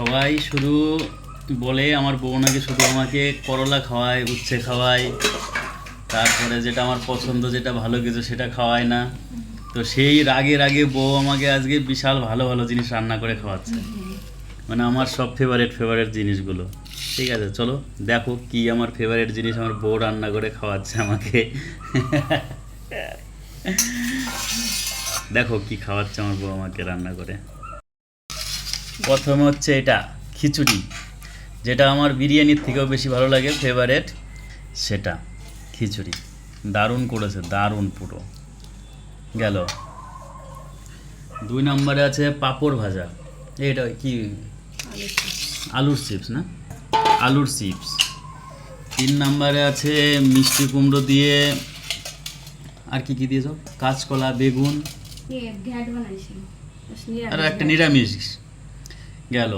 সবাই শুধু বলে আমার বউ নাকি শুধু আমাকে করলা খাওয়ায়, উচ্ছে খাওয়ায়। তারপরে যেটা আমার পছন্দ, যেটা ভালো কিছু সেটা খাওয়ায় না। তো সেই রাগে রাগে বউ আমাকে আজকে বিশাল ভালো ভালো জিনিস রান্না করে খাওয়াচ্ছে। মানে আমার সব ফেভারিট ফেভারেট জিনিসগুলো। ঠিক আছে, চলো দেখো কি আমার ফেভারিট জিনিস আমার বউ রান্না করে খাওয়াচ্ছে আমাকে। দেখো কি খাওয়াচ্ছে আমার বউ আমাকে রান্না করে। প্রথমে হচ্ছে এটা খিচুড়ি। যেটা আমার বিরিয়ানির থেকেও বেশি ভালো লাগে ফেভারেট সেটা খিচুড়ি। দারুণ করেছে দারুণ পুরো। গেল। দুই নম্বরে আছে পাঁপড় ভাজা। এটা কি? আলুর চিপস না? আলুর চিপস তিন নম্বরে আছে মিষ্টি কুমড়ো দিয়ে আর কি কি দিয়েছ? কাঁচকলা বেগুন। আর একটা নিরামিষ। গেল।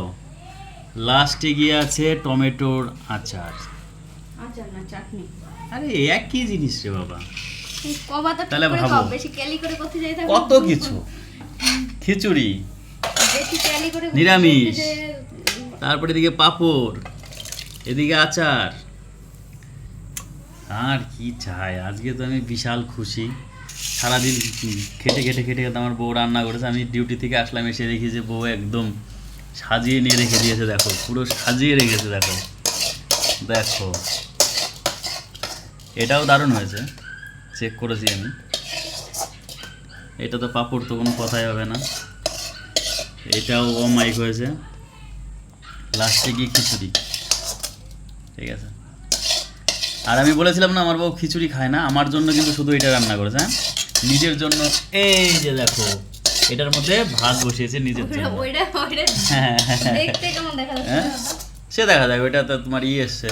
লাস্টে গিয়ে আছে টমেটোর আচার। আচার না চাটনি। আরে একই জিনিস রে বাবা? তাহলে ভাবো। কত কিছু? খিচুড়ি। নিরামিষ। তারপরে এদিকে পাপড়। এদিকে আচার। আর কি চাই? আজকে তো আমি বিশাল খুশি। সারাদিন খেটে খেটে খেটে খেটে আমার বউ রান্না করেছে। আমি ডিউটি থেকে আসলাম এসে দেখি যে বউ একদম সাজিয়ে নিয়ে রেখে দিয়েছে, দেখো, পুরো সাজিয়ে রেখেছে, দেখো। দেখো। এটাও দারুণ হয়েছে চেক করেছি আমি। এটা তো পাপড়, তো কোনো কথাই হবে না। এটাও অমাইক হয়েছে। লাস্টে গিয়ে খিচুড়ি। ঠিক আছে। আর আমি বলেছিলাম না, আমার বউ খিচুড়ি খায় না, আমার জন্য কিন্তু শুধু এটা রান্না করেছে হ্যাঁ? নিজের জন্য, এই যে দেখো। এটার মধ্যে ভাত বসিয়েছে নিজের জন্য। হ্যাঁ? সে দেখা যাবে ওইটা তো তোমার ইয়ে এসছে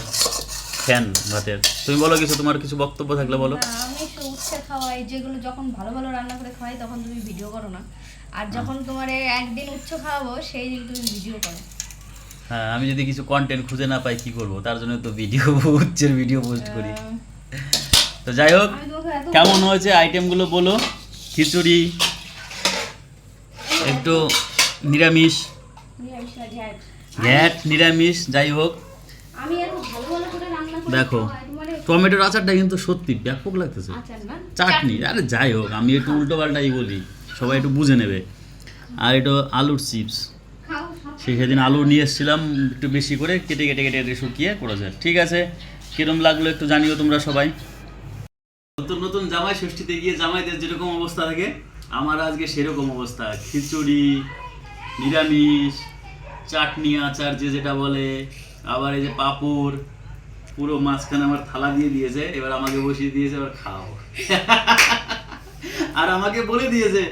ফ্যান ভাতের। তুমি বলো কিছু তোমার কিছু বক্তব্য থাকলে বলো। আমি উচ্ছে খাওয়াই যেগুলো যখন ভালো ভালো রান্না করে খাওয়াই তখন তুমি ভিডিও করো না। আর যখন তোমার একদিন উচ্চ খাওয়াবো সেই দিন তুমি ভিডিও করো। হ্যাঁ আমি যদি কিছু কন্টেন্ট খুঁজে না পাই কি করব? তার জন্য তো ভিডিও উচ্চের ভিডিও পোস্ট করি। তো যাই হোক কেমন হয়েছে আইটেমগুলো বলো? খিচুড়ি একটু নিরামিষ। নিরামিষ ঘ্যাট। নিরামিষ যাই হোক। আমি এত ভালো ভালো করে রান্না করে দেখো। টমেটোর আচারটা কিন্তু সত্যি ব্যাপক লাগতেছে। চাটনি আরে যাই হোক আমি একটু উল্টো পাল্টাই বলি সবাই একটু বুঝে নেবে। আর এটা আলুর চিপস। খাও খাও। সেদিন আলু নিয়ে এসেছিলাম একটু বেশি করে কেটে কেটে কেটে কেটে শুকিয়ে করেছে ঠিক আছে কিরম লাগল একটু জানিও তোমরা সবাই। নতুন নতুন জামাই ষষ্ঠীতে গিয়ে জামাইদের যেরকম অবস্থা থাকে আমার আজকে সেরকম অবস্থা। খিচুড়ি নিরামিষ চাটনি আচার যে যেটা বলে আবার এই যে পাঁপড় পুরো মাঝখানে আমার থালা দিয়ে দিয়েছে এবার আমাকে বসিয়ে দিয়েছে এবার খাও। আর আমাকে বলে দিয়েছে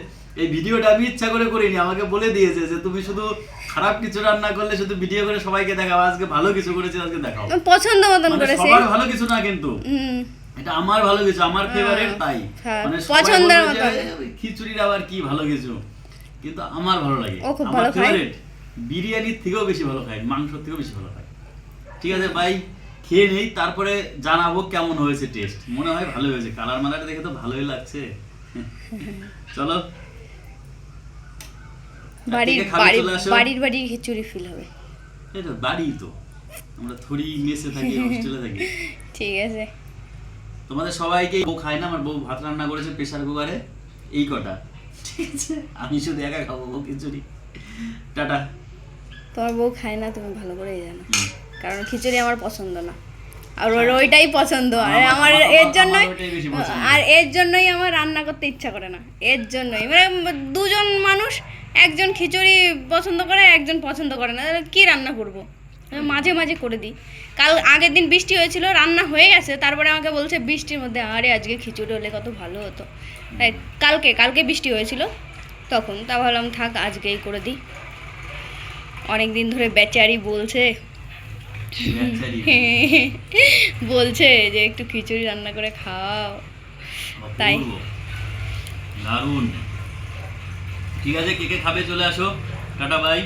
এই ভিডিওটা আমি ইচ্ছা করে করিনি আমাকে বলে দিয়েছে যে তুমি শুধু খারাপ কিছু রান্না করলে শুধু ভিডিও করে সবাইকে দেখাও আজকে ভালো কিছু করেছে আজকে দেখাও। পছন্দ মতন মানে করেছে। সবার ভালো কিছু না কিন্তু। এটা আমার ভালো কিছু আমার ফেভারিট তাই। হ্যাঁ, মানে পছন্দের বলবে যে, মতন। "এ, ওই খিচুড়ির আবার কি ভালো কিছু কিন্তু আমার ভালো লাগে। ও খুব ভালো খায়। বিরিয়ানির থেকেও বেশি ভালো খাই মাংসর থেকেও বেশি ভালো খাই ঠিক আছে ভাই খেয়ে নেই তারপরে জানাব কেমন হয়েছে টেস্ট মনে হয় ভালো হয়েছে কালার মালাটা দেখে তো ভালোই লাগছে। চলো। বাড়ির বাড়ির বাড়ির বাড়ির খিচুড়ি ফিল হবে। এটা বাড়ি তো। আমরা থরি মেসে থাকি হোস্টেলে থাকি। ঠিক আছে। তোমাদের সবাইকে বউ খায় না আমার বউ ভাত রান্না করেছে প্রেসার কুকারে এই কটা। ঠিক আছে? আমি শুধু একা খাব বউ খিচুড়ি। টাটা। তোমার বউ খায় না তুমি ভালো করেই জানো। কারণ খিচুড়ি আমার পছন্দ না। আর ওর ওইটাই পছন্দ। আর আমার এর জন্যই। আর এর জন্যই আমার রান্না করতে ইচ্ছা করে না। এর জন্যই। মানে দুজন মানুষ একজন খিচুড়ি পছন্দ করে একজন পছন্দ করে না। তাহলে কি রান্না করব? মাঝে মাঝে করে দিই। কাল আগের দিন বৃষ্টি হয়েছিল রান্না হয়ে গেছে তারপরে আমাকে বলছে বৃষ্টির মধ্যে আরে আজকে খিচুড়ি হলে কত ভালো হতো। তাই কালকে কালকে বৃষ্টি হয়েছিল তখন। তা ভাবলাম থাক আজকেই করে দিই। অনেক দিন ধরে বেচারি বলছে। বলছে যে একটু খিচুড়ি রান্না করে খাও। তাই। দারুণ। ঠিক আছে কে কে খাবে চলে আসো। Tata bye.